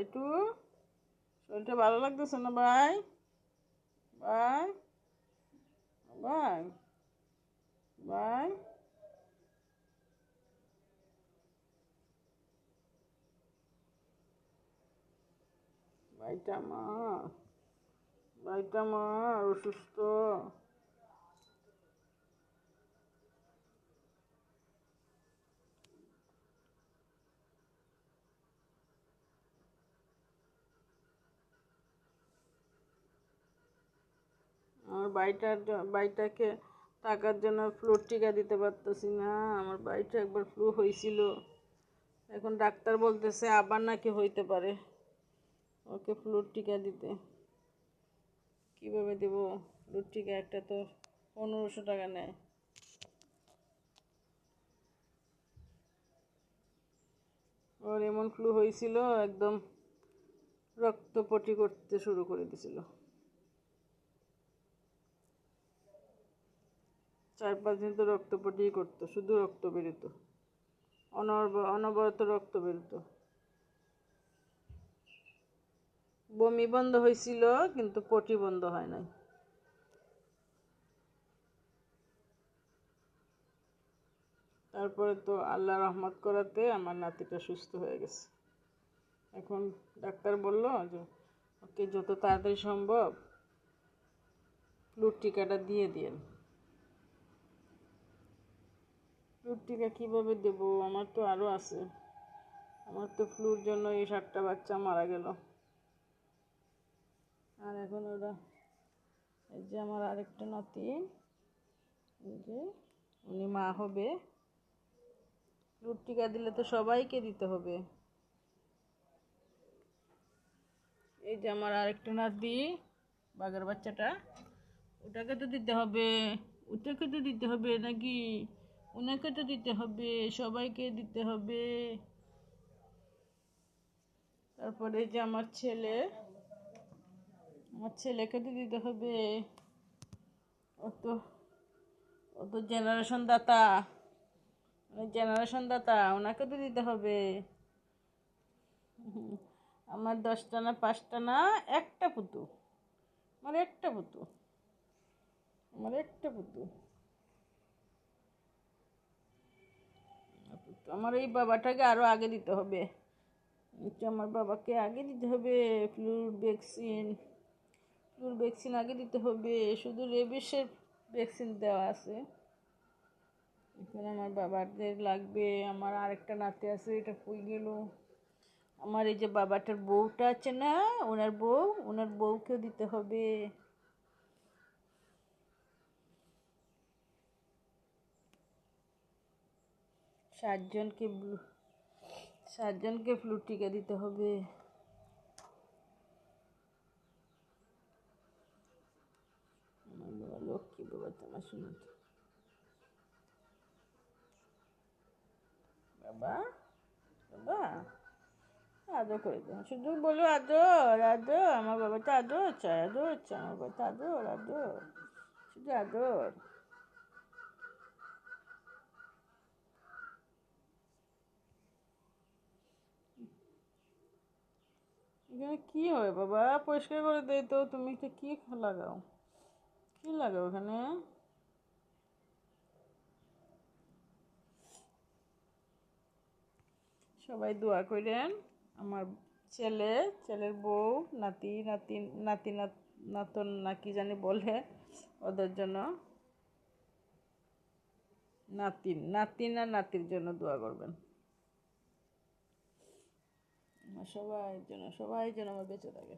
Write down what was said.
বাইটু শরীরটা ভালো লাগতেছে না ভাই? ভাই? ভাই? ভাই? ভাইটা মা। ভাইটা মা অসুস্থ আমার বাড়িটার বাড়িটাকে টাকার জন্য ফ্লুর টিকা দিতে পারতেছি না। আমার বাড়িটা একবার ফ্লু হয়েছিল। এখন ডাক্তার বলতেছে আবার নাকি হইতে পারে। ওকে ফ্লুর টিকা দিতে। কীভাবে দেব? ফ্লুর টিকা একটা তো পনেরোশো টাকা নেয়। ওর এমন ফ্লু হয়েছিল, একদম রক্তপটি করতে শুরু করে দিছিল। চার পাঁচ দিন তো রক্তপটি করতো, শুধু রক্ত বেরোতো। অনবরত রক্ত বেরোতো। বমি বন্ধ হয়েছিল কিন্তু পটি বন্ধ হয় নাই। তারপরে তো আল্লাহ রহমত করাতে আমার নাতিটা সুস্থ হয়ে গেছে। এখন ডাক্তার বলল যে, ওকে যত তাড়াতাড়ি সম্ভব ফ্লুর টিকাটা দিয়ে দিয়েন। ফ্লুর টিকা কীভাবে দেবো? আমার তো আরও আছে। আমার তো ফ্লুর জন্য এই সাতটা বাচ্চা মারা গেল। আর এখন ওরা, এই যে আমার আরেকটা নাতি যে উনি মা হবে। ফ্লুর টিকা দিলে তো সবাইকে দিতে হবে। এই যে আমার আরেকটা নাতি, বাঘের বাচ্চাটা, ওটাকে তো দিতে হবে। ওটাকে তো দিতে হবে নাকি? ওনাকে তো দিতে হবে, সবাইকে দিতে হবে। তারপরে যে আমার ছেলে, আমার ছেলেকে তো দিতে হবে। ও তো ও তো জেনারেশন দাতা। জেনারেশন দাতা ওনাকে তো দিতে হবে। আমার দশটা না, পাঁচটা না, একটা পুতু। আমার একটা পুতু। আমার একটা পুতু। আমার এই বাবাটাকে আরও আগে দিতে হবে। আমার বাবাকে আগে দিতে হবে ফ্লুর ভ্যাকসিন ফ্লুর ভ্যাকসিন আগে দিতে হবে, শুধু রেবিসের ভ্যাকসিন দেওয়া আছে। এখন আমার বাবাদের লাগবে, আমার আরেকটা নাতি আছে, এটা কই গেল আমার এই যে বাবাটার বউটা আছে না, ওনার বউ, ওনার বউকেও দিতে হবে। সাতজনকে ব্লু সাতজনকে ফ্লু টিকা দিতে হবে। আমার বাবা লক্ষ্মী বাবা, তোমার শুনে বাবা বাবা, আদর করে শুধু আদর আদর। আমার বাবা তো আদর চায় আদর চায়। আমার বাবা তো আদর আদর। শুধু আদর। এখানে কি হয় বাবা? পরিষ্কার করে দেয় তো, তুমি এটা কি লাগাও? কি লাগাও এখানে? সবাই দোয়া করেন, আমার ছেলে, ছেলের বউ, নাতি নাতি নাতি, নাত- নাতন, না কি জানি বলে ওদের জন্য। নাতিন নাতিন আর নাতির জন্য দোয়া করবেন। আমার সবাই যেন সবাই যেন আমার বেঁচে থাকে।